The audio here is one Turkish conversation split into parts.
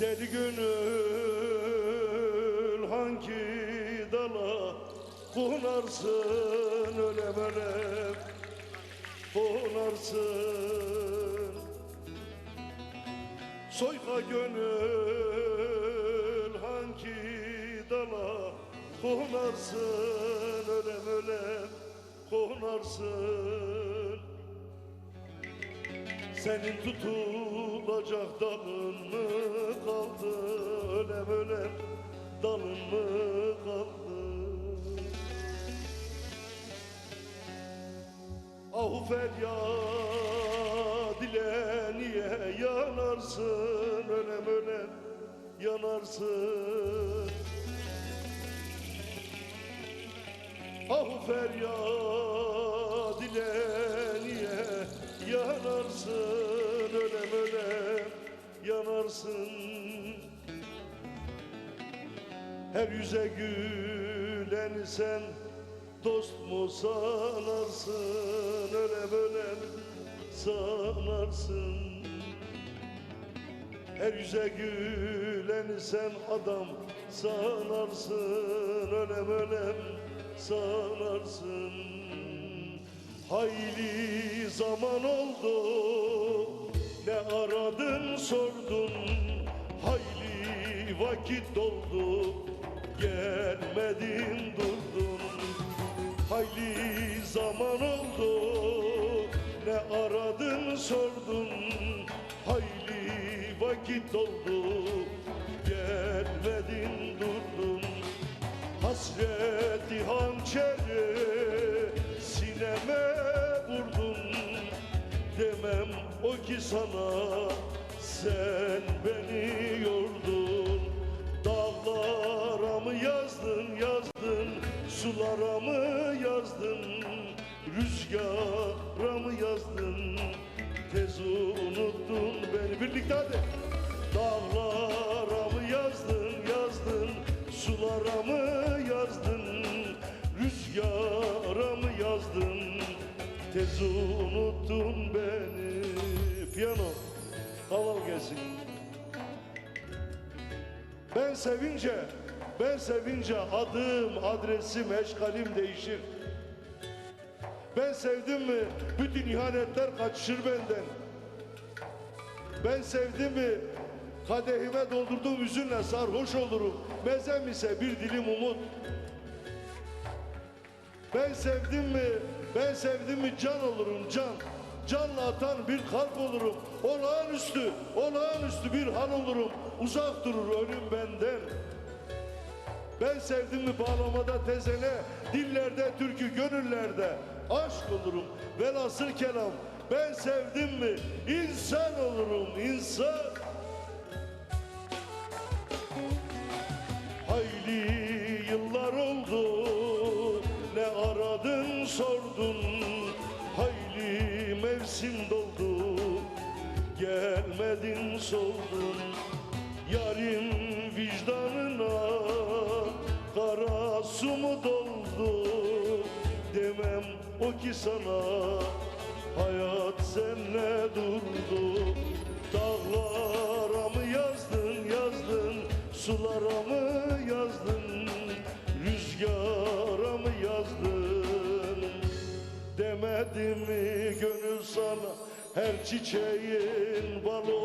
Deli gönül hangi dala konarsın ölem ölem konarsın. Soyka gönül hangi dala konarsın ölem ölem konarsın senin tutulacak dalın mı kaldı? Ölem ölem dalın mı kaldı? Ahu feryat ile niye yanarsın? Ölem ölem yanarsın. Ah feryat ile yanarsın Her yüze gülen sen dost mu sanarsın? Ölem ölem sanarsın. Her yüze gülen sen adam sanarsın? Ölem ölem sanarsın. Hayli vakit doldu gelmedin durdun. Hayli zaman oldu ne aradın sordun. Hayli vakit oldu gelmedin durdun. Hasreti hançeri sineme vurdun. Demem o ki sana sen beni Sulara mı yazdın Rüzgara mı yazdın. Tez unuttun beni. Birlikte hadi. Dağlara mı yazdın yazdın. Sulara mı yazdın Rüzgara mı yazdın. Tez unuttun beni. Piyano. Haval gelsin. Ben sevince, ben sevince adım, adresim, eşkalim değişir. Ben sevdim mi bütün ihanetler kaçışır benden. Ben sevdim mi kadehime doldurduğum hüzünle sarhoş olurum. Mezem ise bir dilim umut. Ben sevdim mi, ben sevdim mi can olurum can. Canla atan bir kalp olurum. Olağanüstü, olağanüstü bir hal olurum. Uzak durur ölüm benden. Ben sevdim mi bağlamada tezene, dillerde türkü gönüllerde aşk olurum. Velhasıl kelam ben sevdim mi insan olurum insan. Hayli yıllar oldu ne aradın sordun Hayli mevsim doldu gelmedin soldun Yarim vicdanına kara su mu doldu. Demem o ki sana hayat senle durdu. Dağlara mı yazdın yazdın? Sulara mı yazdın? Rüzgara mı yazdın? Demedim mi gönül sana Her çiçeğin balı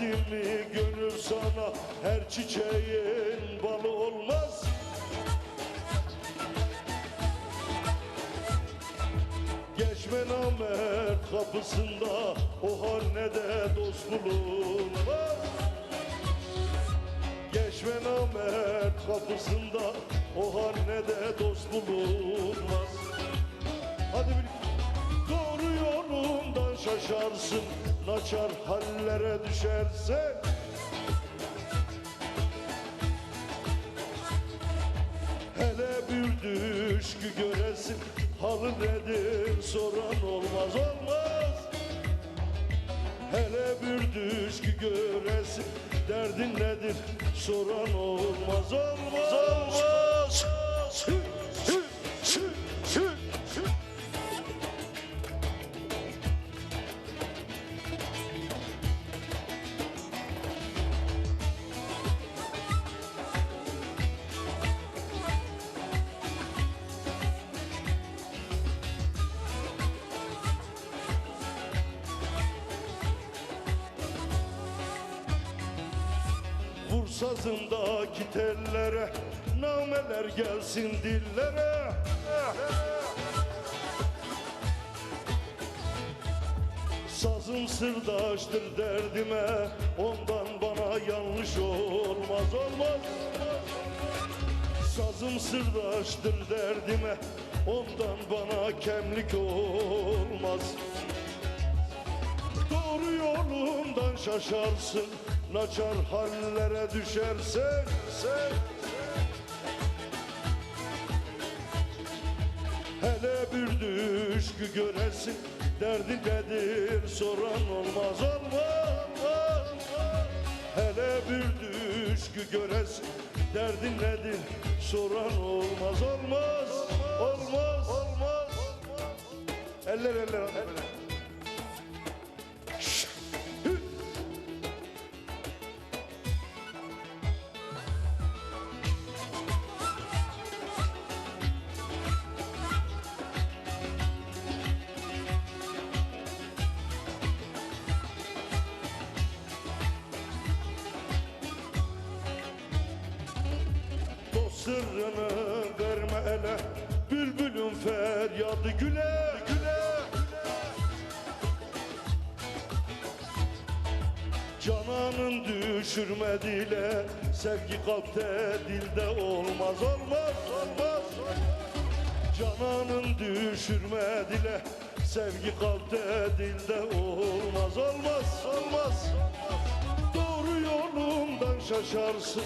Demedim mi gönül sana Her çiçeğin balı olmaz. Geçme namert kapısında O hanede dost bulunmaz Geçme namert kapısında O hanede dost bulunmaz Hadi bir şaşarsın Naçar hallere düşersen Hele bir düşkü göresin Halı nedir soran olmaz olmaz. Hele bir düşkü göresin Derdin nedir soran olmaz olmaz. Olmaz. Hü, sazımdaki tellere Nameler gelsin dillere. Sazım sırdaştır derdime Ondan bana yanlış olmaz olmaz. Sazım sırdaştır derdime Ondan bana kemlik olmaz. Doğru yolundan şaşarsın Naçar hallere düşersen sen Hele bir düşkü göresin Derdi nedir soran olmaz olmaz. Hele bir düşkü göresin Derdi nedir soran olmaz olmaz Olmaz olmaz. Eller eller eller sırrını verme ele. Bülbülün feryadı güle güle Cananın düşürme dile Sevgi kalpte dilde olmaz olmaz olmaz. Cananın düşürme dile Sevgi kalpte dilde olmaz olmaz olmaz. Doğru yolundan şaşarsın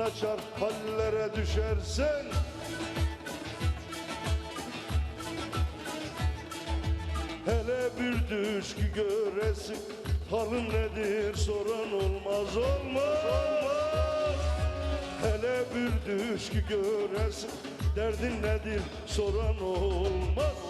Naçar hallere düşersen. Hele bir düşkü göresin Halın nedir soran olmaz olmaz. Hele bir düşkü göresin Derdin nedir soran olmaz